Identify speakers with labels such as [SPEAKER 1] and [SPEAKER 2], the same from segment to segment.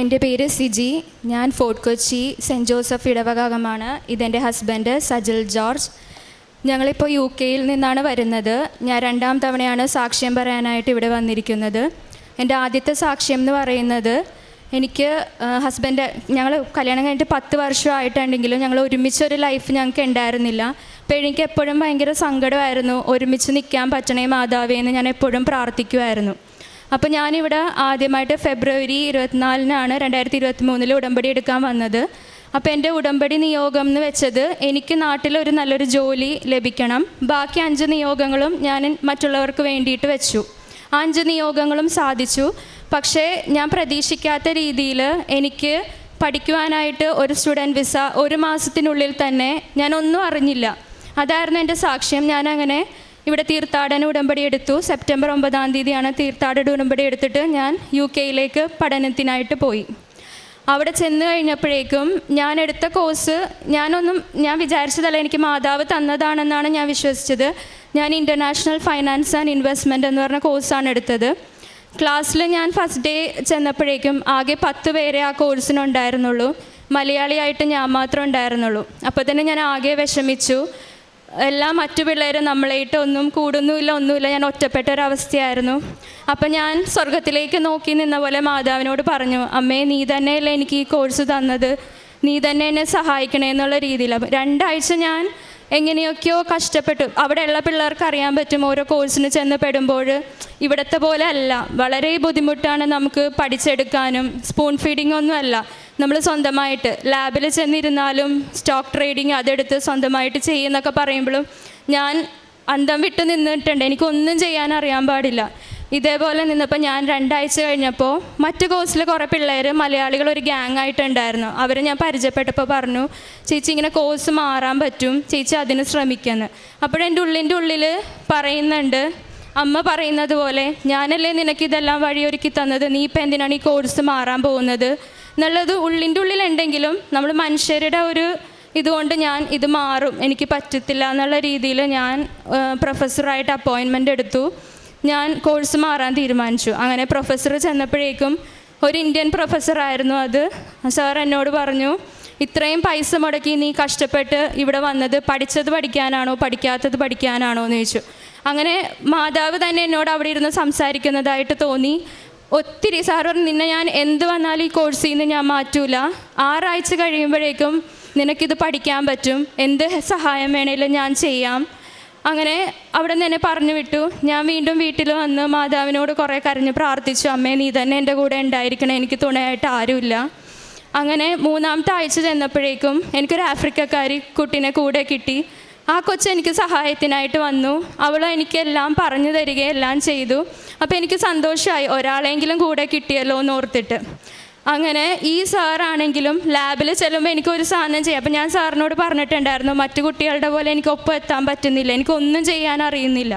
[SPEAKER 1] എന്റെ പേര് സിജി. ഞാൻ ഫോർട്ട് കൊച്ചി സെന്റ് ജോസഫ് ഇടവകാകമാണ് ഇതെന്റെ ഹസ്ബൻഡ് സജിൽ ജോർജ്. ഞങ്ങളിപ്പോൾ യു കെയിൽ നിന്നാണ് വരുന്നത്. ഞാൻ രണ്ടാം തവണയാണ് സാക്ഷ്യം പറയാനായിട്ട് ഇവിടെ വന്നിരിക്കുന്നത്. എന്റെ ആദ്യത്തെ സാക്ഷ്യം എന്ന് പറയുന്നത് എനിക്ക് ഹസ്ബൻഡ് ഞങ്ങൾ കല്യാണം കഴിഞ്ഞിട്ട് പത്ത് വർഷമായിട്ടുണ്ടെങ്കിലും ഞങ്ങൾ ഒരുമിച്ചൊരു ലൈഫ് ഞങ്ങൾക്ക് ഉണ്ടായിരുന്നില്ല. അപ്പോൾ എനിക്ക് എപ്പോഴും ഭയങ്കര സങ്കടമായിരുന്നു. ഒരുമിച്ച് നിൽക്കാൻ പറ്റണേ മാതാവേ എന്ന് ഞാൻ എപ്പോഴും പ്രാർത്ഥിക്കുമായിരുന്നു. അപ്പോൾ ഞാനിവിടെ ആദ്യമായിട്ട് ഫെബ്രുവരി ഇരുപത്തിനാലിനാണ് രണ്ടായിരത്തി ഇരുപത്തി മൂന്നിൽ ഉടമ്പടി എടുക്കാൻ വന്നത്. അപ്പോൾ എന്റെ ഉടമ്പടി നിയോഗം എന്ന് വെച്ചത് എനിക്ക് നാട്ടിൽ ഒരു നല്ലൊരു ജോലി ലഭിക്കണം. ബാക്കി അഞ്ച് നിയോഗങ്ങളും ഞാൻ മറ്റുള്ളവർക്ക് വേണ്ടിയിട്ട് വെച്ചു. അഞ്ച് നിയോഗങ്ങളും സാധിച്ചു. പക്ഷേ ഞാൻ പ്രതീക്ഷിക്കാത്ത രീതിയിൽ എനിക്ക് പഠിക്കുവാനായിട്ട് ഒരു സ്റ്റുഡന്റ് വിസ ഒരു മാസത്തിനുള്ളിൽ തന്നെ ഞാൻ ഒന്നും അറിഞ്ഞില്ല. അതായിരുന്നു എന്റെ സാക്ഷ്യം. ഞാനങ്ങനെ ഇവിടെ തീർത്ഥാടന ഉടമ്പടി എടുത്തു. സെപ്റ്റംബർ ഒമ്പതാം തീയതിയാണ് തീർത്ഥാടന ഉടമ്പടി എടുത്തിട്ട് ഞാൻ യു കെയിലേക്ക് പഠനത്തിനായിട്ട് പോയി. അവിടെ ചെന്ന് കഴിഞ്ഞപ്പോഴേക്കും ഞാൻ എടുത്ത കോഴ്സ് ഞാനൊന്നും ഞാൻ വിചാരിച്ചതല്ല എനിക്ക് മാതാവ് തന്നതാണെന്നാണ് ഞാൻ വിശ്വസിച്ചത്. ഞാൻ ഇന്റർനാഷണൽ ഫൈനാൻസ് ആൻഡ് ഇൻവെസ്റ്റ്മെന്റ് എന്ന് പറഞ്ഞ കോഴ്സാണ് എടുത്തത്. ക്ലാസ്സിൽ ഞാൻ ഫസ്റ്റ് ഡേ ചെന്നപ്പോഴേക്കും ആകെ പത്ത് പേരെ ആ കോഴ്സിനുണ്ടായിരുന്നുള്ളൂ മലയാളിയായിട്ട് ഞാൻ മാത്രം ഉണ്ടായിരുന്നുള്ളൂ. അപ്പോൾ തന്നെ ഞാൻ ആകെ വിഷമിച്ചു. എല്ലാ മറ്റു പിള്ളേരും നമ്മളായിട്ട് ഒന്നും കൂടുന്നുമില്ല ഒന്നുമില്ല. ഞാൻ ഒറ്റപ്പെട്ട ഒരവസ്ഥയായിരുന്നു അപ്പം ഞാൻ സ്വർഗത്തിലേക്ക് നോക്കി നിന്ന പോലെ മാതാവിനോട് പറഞ്ഞു അമ്മേ നീ തന്നെയല്ലേ എനിക്ക് ഈ കോഴ്സ് തന്നത്? നീ തന്നെ എന്നെ സഹായിക്കണേ എന്നുള്ള രീതിയിൽ. രണ്ടാഴ്ച ഞാൻ എങ്ങനെയൊക്കെയോ കഷ്ടപ്പെട്ടു. അവിടെയുള്ള പിള്ളേർക്ക് അറിയാൻ പറ്റും ഓരോ കോഴ്സിന് ചെന്ന് പെടുമ്പോൾ ഇവിടത്തെ പോലെ അല്ല. വളരെ ബുദ്ധിമുട്ടാണ് നമുക്ക് പഠിച്ചെടുക്കാനും. സ്പൂൺ ഫീഡിംഗ് ഒന്നുമല്ല നമ്മൾ സ്വന്തമായിട്ട് ലാബിൽ ചെന്നിരുന്നാലും സ്റ്റോക്ക് ട്രേഡിങ് അതെടുത്ത് സ്വന്തമായിട്ട് ചെയ്യുന്നൊക്കെ പറയുമ്പോഴും ഞാൻ അന്തം വിട്ട് നിന്നിട്ടുണ്ട്. എനിക്കൊന്നും ചെയ്യാൻ അറിയാൻ പാടില്ല. ഇതേപോലെ നിന്നപ്പോൾ ഞാൻ രണ്ടാഴ്ച കഴിഞ്ഞപ്പോൾ മറ്റു കോഴ്സിൽ കുറേ പിള്ളേർ മലയാളികൾ ഒരു ഗ്യാങ് ആയിട്ടുണ്ടായിരുന്നു. അവരെ ഞാൻ പരിചയപ്പെട്ടപ്പോൾ പറഞ്ഞു ചേച്ചി ഇങ്ങനെ കോഴ്സ് മാറാൻ പറ്റും. ചേച്ചി അതിന് ശ്രമിക്കുന്നു. അപ്പോഴെന്റെ ഉള്ളിന്റെ ഉള്ളിൽ പറയുന്നുണ്ട് അമ്മ പറയുന്നത് പോലെ ഞാനല്ലേ നിനക്ക് ഇതെല്ലാം വഴിയൊരുക്കി തന്നത്? നീ ഇപ്പം എന്തിനാണ് ഈ കോഴ്സ് മാറാൻ പോകുന്നത്? എന്നുള്ളത് ഉള്ളിന്റെ ഉള്ളിലുണ്ടെങ്കിലും നമ്മൾ മനുഷ്യരുടെ ഒരു ഇതുകൊണ്ട് ഞാൻ ഇത് മാറും. എനിക്ക് പറ്റത്തില്ല എന്നുള്ള രീതിയിൽ ഞാൻ പ്രൊഫസറായിട്ട് അപ്പോയിൻമെന്റ് എടുത്തു. ഞാൻ കോഴ്സ് മാറാൻ തീരുമാനിച്ചു. അങ്ങനെ പ്രൊഫസർ ചെന്നപ്പോഴേക്കും ഒരു ഇന്ത്യൻ പ്രൊഫസറായിരുന്നു അത്. സാർ എന്നോട് പറഞ്ഞു ഇത്രയും പൈസ മുടക്കി നീ കഷ്ടപ്പെട്ട് ഇവിടെ വന്നത് പഠിച്ചത് പഠിക്കാനാണോ പഠിക്കാത്തത് പഠിക്കാനാണോ? എന്ന് ചോദിച്ചു. അങ്ങനെ മാതാവ് തന്നെ എന്നോട് അവിടെ ഇരുന്ന് സംസാരിക്കുന്നതായിട്ട് തോന്നി. ഒത്തിരി സാർ പറഞ്ഞു നിന്നെ ഞാൻ എന്ത് വന്നാലും ഈ കോഴ്സിൽ നിന്ന് ഞാൻ മാറ്റൂല. ആറാഴ്ച കഴിയുമ്പോഴേക്കും നിനക്കിത് പഠിക്കാൻ പറ്റും. എന്ത് സഹായം വേണേലും ഞാൻ ചെയ്യാം. അങ്ങനെ അവിടെ നിന്ന് എന്നെ പറഞ്ഞു വിട്ടു. ഞാൻ വീണ്ടും വീട്ടിൽ വന്ന് മാതാവിനോട് കുറേ കരഞ്ഞ് പ്രാർത്ഥിച്ചു അമ്മേ നീ തന്നെ എന്റെ കൂടെ ഉണ്ടായിരിക്കണം എനിക്ക് തുണയായിട്ട് ആരുമില്ല. അങ്ങനെ മൂന്നാമത്തെ ആഴ്ച ചെന്നപ്പോഴേക്കും എനിക്കൊരു ആഫ്രിക്കക്കാരി കുട്ടീനെ കൂടെ കിട്ടി. ആ കൊച്ച് എനിക്ക് സഹായത്തിനായിട്ട് വന്നു. അവൾ എനിക്കെല്ലാം പറഞ്ഞു തരികയെല്ലാം എല്ലാം ചെയ്തു. അപ്പോൾ എനിക്ക് സന്തോഷമായി ഒരാളെങ്കിലും കൂടെ കിട്ടിയല്ലോ എന്ന് ഓർത്തിട്ട് അങ്ങനെ ഈ സാറാണെങ്കിലും ലാബിൽ ചെല്ലുമ്പോൾ എനിക്ക് ഒരു സാധനം ചെയ്യാം. അപ്പം ഞാൻ സാറിനോട് പറഞ്ഞിട്ടുണ്ടായിരുന്നു മറ്റു കുട്ടികളുടെ പോലെ എനിക്ക് ഒപ്പം എത്താൻ പറ്റുന്നില്ല. എനിക്കൊന്നും ചെയ്യാൻ അറിയുന്നില്ല.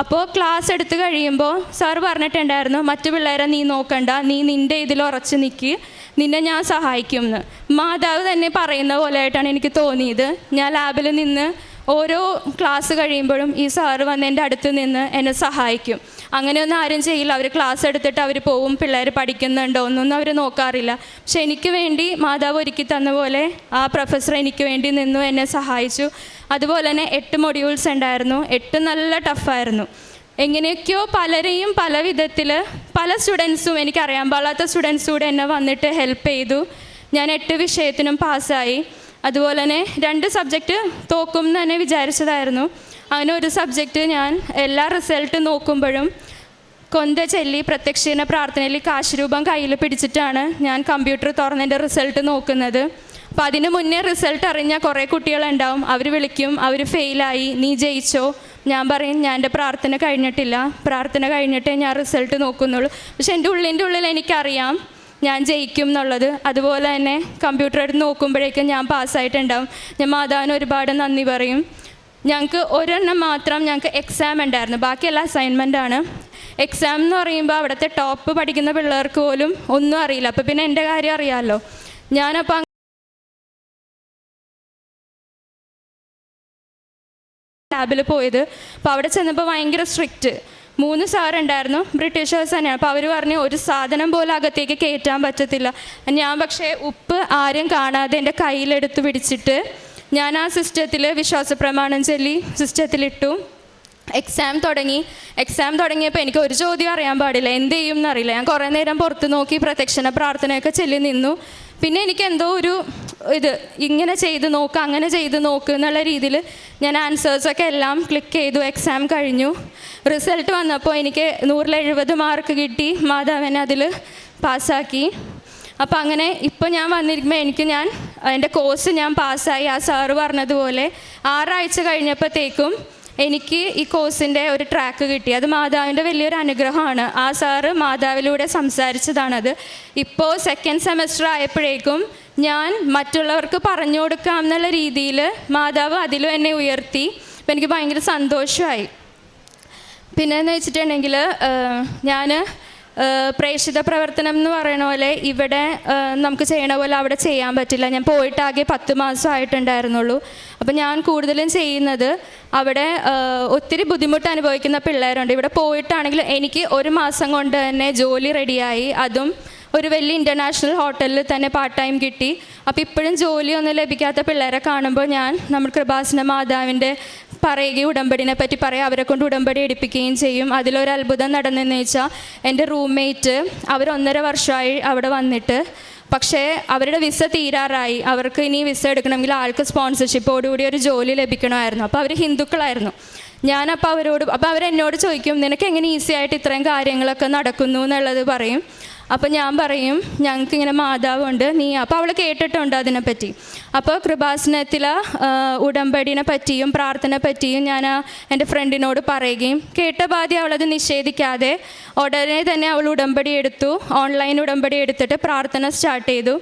[SPEAKER 1] അപ്പോൾ ക്ലാസ് എടുത്ത് കഴിയുമ്പോൾ സാർ പറഞ്ഞിട്ടുണ്ടായിരുന്നു മറ്റു പിള്ളേരെ നീ നോക്കണ്ട. നീ നിന്റെ ഇതിൽ ഉറച്ച് നിൽക്ക് നിന്നെ ഞാൻ സഹായിക്കും എന്ന് മാതാവ് തന്നെ പറയുന്ന പോലെ ആയിട്ടാണ് എനിക്ക് തോന്നിയത്. ഞാൻ ലാബിൽ നിന്ന് ഓരോ ക്ലാസ് കഴിയുമ്പോഴും ഈ സാറ് വന്ന് എന്റെ അടുത്ത് നിന്ന് എന്നെ സഹായിക്കും. അങ്ങനെയൊന്നും ആരും ചെയ്യില്ല. അവർ ക്ലാസ് എടുത്തിട്ട് അവർ പോവും പിള്ളേർ പഠിക്കുന്നുണ്ടോ എന്നൊന്നും അവർ നോക്കാറില്ല. പക്ഷെ എനിക്ക് വേണ്ടി മാതാവ് ഒരുക്കി തന്ന പോലെ ആ പ്രൊഫസർ എനിക്ക് വേണ്ടി നിന്നു എന്നെ സഹായിച്ചു. അതുപോലെ തന്നെ എട്ട് മൊഡ്യൂൾസ് ഉണ്ടായിരുന്നു. എട്ട് നല്ല ടഫായിരുന്നു എങ്ങനെയൊക്കെയോ പലരെയും പല വിധത്തിൽ പല സ്റ്റുഡൻസും എനിക്കറിയാൻ പാടാത്ത സ്റ്റുഡൻസ് കൂടെ എന്നെ വന്നിട്ട് ഹെൽപ്പ് ചെയ്തു. ഞാൻ എട്ട് വിഷയത്തിനും പാസ്സായി അതുപോലെ തന്നെ രണ്ട് സബ്ജക്റ്റ് തോക്കും എന്ന് തന്നെ വിചാരിച്ചതായിരുന്നു. അങ്ങനെ ഒരു സബ്ജക്റ്റ് ഞാൻ എല്ലാ റിസൾട്ട് നോക്കുമ്പോഴും കൊന്ത ചെല്ലി പ്രത്യക്ഷീന പ്രാർത്ഥനയിൽ കാശുരൂപം കയ്യിൽ പിടിച്ചിട്ടാണ് ഞാൻ കമ്പ്യൂട്ടർ തുറന്നതിന്റെ റിസൾട്ട് നോക്കുന്നത്. അപ്പോൾ അതിന് മുന്നേ റിസൾട്ട് അറിഞ്ഞ കുറേ കുട്ടികളുണ്ടാവും. അവർ വിളിക്കും അവർ ഫെയിലായി നീ ജയിച്ചോ? ഞാൻ പറയും ഞാൻ എന്റെ പ്രാർത്ഥന കഴിഞ്ഞിട്ടില്ല. പ്രാർത്ഥന കഴിഞ്ഞിട്ടേ ഞാൻ റിസൾട്ട് നോക്കുന്നുള്ളൂ. പക്ഷെ എന്റെ ഉള്ളിന്റെ ഉള്ളിൽ എനിക്കറിയാം ഞാൻ ജയിക്കും എന്നുള്ളത്. അതുപോലെ തന്നെ കമ്പ്യൂട്ടർ എടുത്ത് നോക്കുമ്പോഴേക്കും ഞാൻ പാസ്സായിട്ടുണ്ടാവും. ഞാൻ മാതാവിന് ഒരുപാട് നന്ദി പറയും. ഞങ്ങൾക്ക് ഒരെണ്ണം മാത്രം ഞങ്ങൾക്ക് എക്സാം ഉണ്ടായിരുന്നു. ബാക്കിയെല്ലാം അസൈൻമെന്റ് ആണ്. എക്സാം എന്ന് പറയുമ്പോൾ അവിടുത്തെ ടോപ്പ് പഠിക്കുന്ന പിള്ളേർക്ക് പോലും ഒന്നും അറിയില്ല. അപ്പോൾ പിന്നെ എന്റെ കാര്യം അറിയാമല്ലോ. ഞാനപ്പോൾ ലാബിൽ പോയത്. അപ്പോൾ അവിടെ ചെന്നപ്പോൾ ഭയങ്കര സ്ട്രിക്റ്റ് മൂന്ന് സാറുണ്ടായിരുന്നു. ബ്രിട്ടീഷേഴ്സ് തന്നെയാണ് അപ്പോൾ അവർ പറഞ്ഞു ഒരു സാധനം പോലെ അകത്തേക്ക് കയറ്റാൻ പറ്റത്തില്ല. ഞാൻ പക്ഷേ ഉപ്പ് ആരും കാണാതെ എന്റെ കയ്യിലെടുത്ത് പിടിച്ചിട്ട് ഞാൻ ആ സിസ്റ്റത്തിൽ വിശ്വാസ പ്രമാണം ചൊല്ലി സിസ്റ്റത്തിലിട്ടു. എക്സാം തുടങ്ങി. എക്സാം തുടങ്ങിയപ്പോൾ എനിക്ക് ഒരു ചോദ്യം അറിയാൻ പാടില്ല. എന്ത് ചെയ്യും എന്നറിയില്ല. ഞാൻ കുറേ നേരം പുറത്ത് നോക്കി പ്രദക്ഷിണ പ്രാർത്ഥനയൊക്കെ ചൊല്ലി നിന്നു. പിന്നെ എനിക്ക് എന്തോ ഒരു ഇത് ഇങ്ങനെ ചെയ്ത് നോക്ക് അങ്ങനെ ചെയ്ത് നോക്ക് എന്നുള്ള രീതിയിൽ ഞാൻ ആൻസേഴ്സൊക്കെ എല്ലാം ക്ലിക്ക് ചെയ്തു. എക്സാം കഴിഞ്ഞു. റിസൾട്ട് വന്നപ്പോൾ എനിക്ക് നൂറിലെഴുപത് മാർക്ക് കിട്ടി. മാതാവിനെ അതിൽ പാസ്സാക്കി. അപ്പോൾ അങ്ങനെ ഇപ്പോൾ ഞാൻ വന്നിരിക്കുമ്പോൾ എനിക്ക് ഞാൻ എന്റെ കോഴ്സ് ഞാൻ പാസ്സായി. ആ സാറ് പറഞ്ഞതുപോലെ ആറാഴ്ച കഴിഞ്ഞപ്പോഴത്തേക്കും എനിക്ക് ഈ കോഴ്സിന്റെ ഒരു ട്രാക്ക് കിട്ടി. അത് മാതാവിന്റെ വലിയൊരു അനുഗ്രഹമാണ്. ആ സാറ് മാതാവിലൂടെ സംസാരിച്ചതാണത് ഇപ്പോൾ സെക്കൻഡ് സെമസ്റ്റർ ആയപ്പോഴേക്കും ഞാൻ മറ്റുള്ളവർക്ക് പറഞ്ഞു കൊടുക്കാം എന്നുള്ള രീതിയിൽ മാതാവ് അതിലും എന്നെ ഉയർത്തി. അപ്പം എനിക്ക് ഭയങ്കര സന്തോഷമായി. പിന്നെ എന്ന് വെച്ചിട്ടുണ്ടെങ്കിൽ ഞാൻ പ്രേക്ഷിത പ്രവർത്തനം എന്ന് പറയണ പോലെ ഇവിടെ നമുക്ക് ചെയ്യണ പോലെ അവിടെ ചെയ്യാൻ പറ്റില്ല. ഞാൻ പോയിട്ട് ആകെ പത്ത് മാസം ആയിട്ടുണ്ടായിരുന്നുള്ളൂ അപ്പം ഞാൻ കൂടുതലും ചെയ്യുന്നത് അവിടെ ഒത്തിരി ബുദ്ധിമുട്ട് അനുഭവിക്കുന്ന പിള്ളേരുണ്ട്. ഇവിടെ പോയിട്ടാണെങ്കിൽ എനിക്ക് ഒരു മാസം കൊണ്ട് തന്നെ ജോലി റെഡിയായി. അതും ഒരു വലിയ ഇന്റർനാഷണൽ ഹോട്ടലിൽ തന്നെ പാർട്ട് ടൈം കിട്ടി. അപ്പോൾ ഇപ്പോഴും ജോലിയൊന്നും ലഭിക്കാത്ത പിള്ളേരെ കാണുമ്പോൾ ഞാൻ നമ്മൾ കൃപാസന മാതാവിന്റെ പറയുകയും ഉടമ്പടിനെ പറ്റി പറയുക അവരെ കൊണ്ട് ഉടമ്പടി എടുപ്പിക്കുകയും ചെയ്യും. അതിലൊരു അത്ഭുതം നടന്നെന്ന് വെച്ചാൽ എന്റെ റൂംമേറ്റ് അവർ ഒന്നര വർഷമായി അവിടെ വന്നിട്ട് പക്ഷേ അവരുടെ വിസ തീരാറായി. അവർക്ക് ഇനി വിസ എടുക്കണമെങ്കിൽ ആൾക്ക് സ്പോൺസർഷിപ്പോടുകൂടി ഒരു ജോലി ലഭിക്കണമായിരുന്നു. അപ്പോൾ അവർ ഹിന്ദുക്കളായിരുന്നു. ഞാനപ്പോൾ അവരോട് അപ്പോൾ അവരെന്നോട് ചോദിക്കും നിനക്ക് എങ്ങനെ ഈസി ആയിട്ട് ഇത്രയും കാര്യങ്ങളൊക്കെ നടക്കുന്നു എന്നുള്ളത് പറയും. അപ്പോൾ ഞാൻ പറയും ഞങ്ങൾക്ക് ഇങ്ങനെ മാതാവുണ്ട് നീ അപ്പോൾ അവൾ കേട്ടിട്ടുണ്ട് അതിനെപ്പറ്റി. അപ്പോൾ കൃപാസനത്തിലെ ഉടമ്പടിനെ പറ്റിയും പ്രാർത്ഥന പറ്റിയും ഞാൻ എന്റെ ഫ്രണ്ടിനോട് പറയുകയും കേട്ട പാതി അവളത് നിഷേധിക്കാതെ ഉടനെ തന്നെ അവൾ ഉടമ്പടി എടുത്തു ഓൺലൈൻ ഉടമ്പടി എടുത്തിട്ട് പ്രാർത്ഥന സ്റ്റാർട്ട് ചെയ്തു.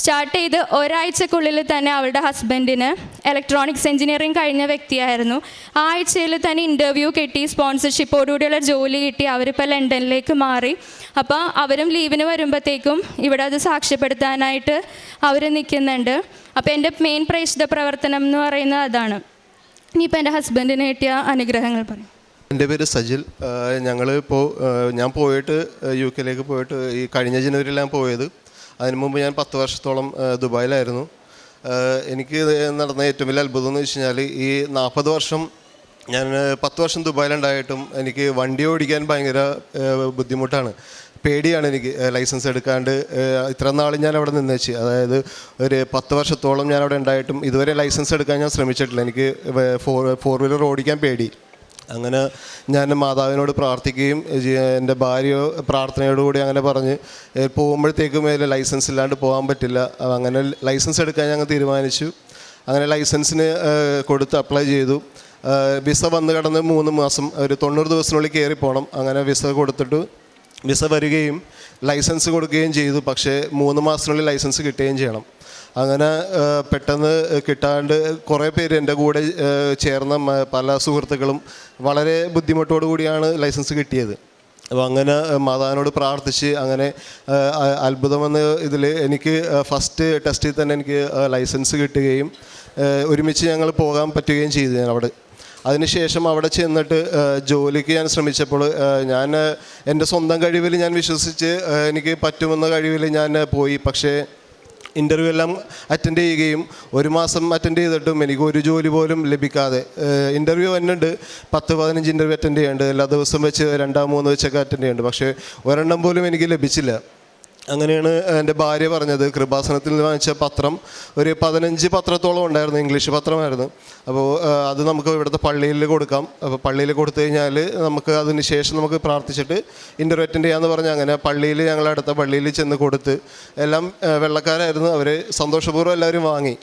[SPEAKER 1] സ്റ്റാർട്ട് ചെയ്ത് ഒരാഴ്ചക്കുള്ളിൽ തന്നെ അവളുടെ ഹസ്ബൻഡിന് ഇലക്ട്രോണിക്സ് എഞ്ചിനീയറിംഗ് കഴിഞ്ഞ വ്യക്തിയായിരുന്നു. ആ ആഴ്ചയിൽ തന്നെ ഇന്റർവ്യൂ കിട്ടി സ്പോൺസർഷിപ്പോടുകൂടിയുള്ള ജോലി കിട്ടി. അവരിപ്പോൾ ലണ്ടനിലേക്ക് മാറി. അപ്പോൾ അവരും ലീവിന് വരുമ്പോഴത്തേക്കും ഇവിടെ അത് സാക്ഷ്യപ്പെടുത്താനായിട്ട് അവർ നിൽക്കുന്നുണ്ട്. അപ്പോൾ എന്റെ മെയിൻ പ്രേക്ഷിത പ്രവർത്തനം എന്ന് പറയുന്നത് അതാണ്. ഇനിയിപ്പോൾ എന്റെ ഹസ്ബൻഡിന് കിട്ടിയ അനുഗ്രഹങ്ങൾ പറയും.
[SPEAKER 2] എന്റെ പേര് സജിൽ. ഞങ്ങൾ ഇപ്പോൾ ഞാൻ പോയിട്ട് യു കെയിലേക്ക് പോയിട്ട് ഈ കഴിഞ്ഞ ജനുവരിയിലാണ് പോയത്. അതിന് മുമ്പ് ഞാൻ പത്ത് വർഷത്തോളം ദുബായിലായിരുന്നു. എനിക്ക് നടന്ന ഏറ്റവും വലിയ അത്ഭുതം എന്ന് വെച്ച് കഴിഞ്ഞാൽ ഈ നാൽപ്പത് വർഷം ഞാൻ പത്ത് വർഷം ദുബായിലുണ്ടായിട്ടും എനിക്ക് വണ്ടി ഓടിക്കാൻ ഭയങ്കര ബുദ്ധിമുട്ടാണ്. പേടിയാണ് എനിക്ക് ലൈസൻസ് എടുക്കാണ്ട് ഇത്ര നാൾ ഞാൻ അവിടെ നിന്ന് വെച്ച്. അതായത് ഒരു പത്ത് വർഷത്തോളം ഞാൻ അവിടെ ഉണ്ടായിട്ടും ഇതുവരെ ലൈസൻസ് എടുക്കാൻ ഞാൻ ശ്രമിച്ചിട്ടില്ല. എനിക്ക് ഫോർ ഫോർ വീലർ ഓടിക്കാൻ പേടി. അങ്ങനെ ഞാൻ മാതാവിനോട് പ്രാർത്ഥിക്കുകയും എന്റെ ഭാര്യ പ്രാർത്ഥനയോടുകൂടി അങ്ങനെ പറഞ്ഞ് പോകുമ്പോഴത്തേക്കും അതിൽ ലൈസൻസ് ഇല്ലാണ്ട് പോകാൻ പറ്റില്ല. അങ്ങനെ ലൈസൻസ് എടുക്കാൻ ഞങ്ങൾ തീരുമാനിച്ചു. അങ്ങനെ ലൈസൻസിന് കൊടുത്ത് അപ്ലൈ ചെയ്തു. വിസ വന്ന് കടന്ന് മൂന്ന് മാസം ഒരു തൊണ്ണൂറ് ദിവസത്തിനുള്ളിൽ കയറി പോകണം. അങ്ങനെ വിസ കൊടുത്തിട്ട്. വിസ വരികയും ലൈസൻസ് കൊടുക്കുകയും ചെയ്തു. പക്ഷേ മൂന്ന് മാസത്തിനുള്ളിൽ ലൈസൻസ് കിട്ടുകയും ചെയ്യണം. അങ്ങനെ പെട്ടെന്ന് കിട്ടാണ്ട് കുറേ പേര് എന്റെ കൂടെ ചേർന്ന പല സുഹൃത്തുക്കളും വളരെ ബുദ്ധിമുട്ടോടു കൂടിയാണ് ലൈസൻസ് കിട്ടിയത്. അപ്പോൾ അങ്ങനെ മാതാവിനോട് പ്രാർത്ഥിച്ച് അങ്ങനെ അത്ഭുതമെന്ന ഇതിൽ എനിക്ക് ഫസ്റ്റ് ടെസ്റ്റിൽ തന്നെ എനിക്ക് ലൈസൻസ് കിട്ടുകയും ഒരുമിച്ച് ഞങ്ങൾ പോകാൻ പറ്റുകയും ചെയ്തു ഞാൻ അവിടെ. അതിനുശേഷം അവിടെ ചെന്നിട്ട് ജോലിക്ക് ഞാൻ ശ്രമിച്ചപ്പോൾ ഞാൻ എന്റെ സ്വന്തം കഴിവിൽ ഞാൻ വിശ്വസിച്ച് എനിക്ക് പറ്റുമെന്ന കഴിവിൽ ഞാൻ പോയി. പക്ഷേ ഇന്റർവ്യൂ എല്ലാം അറ്റൻഡ് ചെയ്യുകയും ഒരു മാസം അറ്റൻഡ് ചെയ്തിട്ടും എനിക്ക് ഒരു ജോലി പോലും ലഭിക്കാതെ ഇന്റർവ്യൂ വന്നിട്ടുണ്ട്. പത്ത് പതിനഞ്ച് ഇന്റർവ്യൂ അറ്റൻഡ് ചെയ്യുന്നുണ്ട്. എല്ലാ ദിവസം വെച്ച് രണ്ടാം മൂന്ന് വെച്ചൊക്കെ അറ്റൻഡ് ചെയ്യുന്നുണ്ട്. പക്ഷേ ഒരെണ്ണം പോലും എനിക്ക് ലഭിച്ചില്ല. അങ്ങനെയാണ് എന്റെ ഭാര്യ പറഞ്ഞത്. കൃപാസനത്തിൽ നിന്ന് വാങ്ങിച്ച പത്രം ഒരു പതിനഞ്ച് പത്രത്തോളം ഉണ്ടായിരുന്നു ഇംഗ്ലീഷ് പത്രമായിരുന്നു. അപ്പോൾ അത് നമുക്ക് ഇവിടുത്തെ പള്ളിയിൽ കൊടുക്കാം. അപ്പോൾ പള്ളിയിൽ കൊടുത്തു കഴിഞ്ഞാൽ നമുക്ക് അതിന് ശേഷം നമുക്ക് പ്രാർത്ഥിച്ചിട്ട് ഇന്റർവ്യൂ അറ്റൻഡ് ചെയ്യാമെന്ന് പറഞ്ഞ് അങ്ങനെ പള്ളിയിൽ ഞങ്ങൾ അടുത്ത പള്ളിയിൽ ചെന്ന് കൊടുത്ത് എല്ലാം വെള്ളക്കാരായിരുന്നു. അവർ സന്തോഷപൂർവം എല്ലാവരും വാങ്ങി.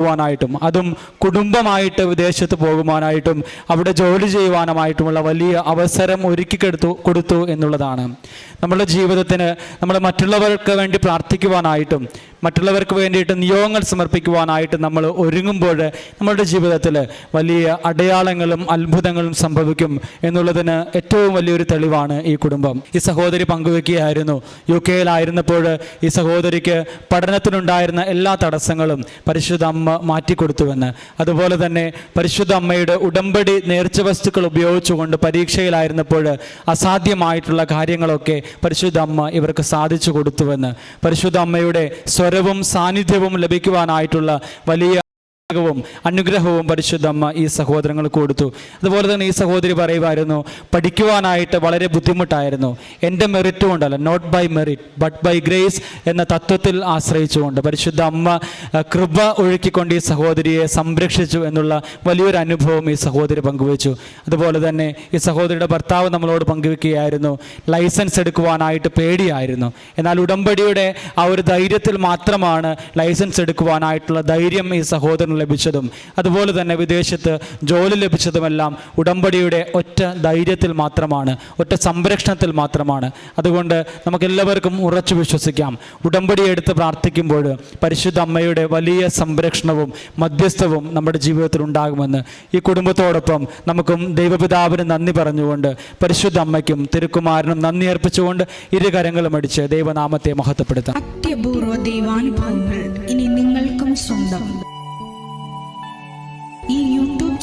[SPEAKER 3] പോകുവാനായിട്ടും അതും കുടുംബമായിട്ട് വിദേശത്ത് പോകുവാനായിട്ടും അവിടെ ജോലി ചെയ്യുവാനുമായിട്ടുമുള്ള വലിയ അവസരം ഒരുക്കി കൊടുത്തു കൊടുത്തു എന്നുള്ളതാണ്. നമ്മുടെ ജീവിതത്തിന് നമ്മൾ മറ്റുള്ളവർക്ക് വേണ്ടി പ്രാർത്ഥിക്കുവാനായിട്ടും മറ്റുള്ളവർക്ക് വേണ്ടിയിട്ട് നിയോഗങ്ങൾ സമർപ്പിക്കുവാനായിട്ട് നമ്മൾ ഒരുങ്ങുമ്പോൾ നമ്മളുടെ ജീവിതത്തിൽ വലിയ അടയാളങ്ങളും അത്ഭുതങ്ങളും സംഭവിക്കും എന്നുള്ളതിന് ഏറ്റവും വലിയൊരു തെളിവാണ് ഈ കുടുംബം. ഈ സഹോദരി പങ്കുവെക്കുകയായിരുന്നു. യു കെയിലായിരുന്നപ്പോൾ ഈ സഹോദരിക്ക് പഠനത്തിനുണ്ടായിരുന്ന എല്ലാ തടസ്സങ്ങളും പരിശുദ്ധ അമ്മ മാറ്റിക്കൊടുത്തുവെന്ന്. അതുപോലെ തന്നെ പരിശുദ്ധ അമ്മയുടെ ഉടമ്പടി നേർച്ച വസ്തുക്കൾ ഉപയോഗിച്ചുകൊണ്ട് പരീക്ഷയിലായിരുന്നപ്പോൾ അസാധ്യമായിട്ടുള്ള കാര്യങ്ങളൊക്കെ പരിശുദ്ധ അമ്മ ഇവർക്ക് സാധിച്ചു കൊടുത്തുവെന്ന്. പരിശുദ്ധ അമ്മയുടെ സ്വരവും സാന്നിധ്യവും ലഭിക്കുവാനായിട്ടുള്ള വലിയ വും അനുഗ്രഹവും പരിശുദ്ധമ്മ ഈ സഹോദരങ്ങൾക്ക് കൊടുത്തു. അതുപോലെ തന്നെ ഈ സഹോദരി പറയുമായിരുന്നു പഠിക്കുവാനായിട്ട് വളരെ ബുദ്ധിമുട്ടായിരുന്നു. എന്റെ മെറിറ്റ് കൊണ്ടല്ല not by merit but by grace എന്ന തത്വത്തിൽ ആശ്രയിച്ചുകൊണ്ട് പരിശുദ്ധ അമ്മ കൃപ ഒഴുക്കിക്കൊണ്ട് ഈ സഹോദരിയെ സംരക്ഷിച്ചു എന്നുള്ള വലിയൊരു അനുഭവം ഈ സഹോദരി പങ്കുവച്ചു. അതുപോലെ തന്നെ ഈ സഹോദരിയുടെ ഭർത്താവ് നമ്മളോട് പങ്കുവെക്കുകയായിരുന്നു ലൈസൻസ് എടുക്കുവാനായിട്ട് പേടിയായിരുന്നു. എന്നാൽ ഉടമ്പടിയുടെ ആ ഒരു ധൈര്യത്തിൽ മാത്രമാണ് ലൈസൻസ് എടുക്കുവാനായിട്ടുള്ള ധൈര്യം ഈ ലഭിച്ചതും. അതുപോലെ തന്നെ വിദേശത്ത് ജോലി ലഭിച്ചതുമെല്ലാം ഉടമ്പടിയുടെ ഒറ്റ ധൈര്യത്തിൽ മാത്രമാണ് ഒറ്റ സംരക്ഷണത്തിൽ മാത്രമാണ്. അതുകൊണ്ട് നമുക്കെല്ലാവർക്കും ഉറച്ചു വിശ്വസിക്കാം. ഉടമ്പടി എടുത്ത് പ്രാർത്ഥിക്കുമ്പോൾ പരിശുദ്ധ അമ്മയുടെ വലിയ സംരക്ഷണവും മധ്യസ്ഥവും നമ്മുടെ ജീവിതത്തിൽ ഉണ്ടാകുമെന്ന് ഈ കുടുംബത്തോടൊപ്പം നമുക്കും ദൈവപിതാവിന് നന്ദി പറഞ്ഞുകൊണ്ട് പരിശുദ്ധ അമ്മയ്ക്കും തിരുക്കുമാരനും നന്ദി അർപ്പിച്ചുകൊണ്ട് ഇരു കരങ്ങളും അടിച്ച് ദൈവനാമത്തെ മഹത്വപ്പെടുത്താം.
[SPEAKER 4] അത്യപൂർവ ദൈവാനുഭവങ്ങൾ ഇനി നിങ്ങൾക്കും സ്വന്തം.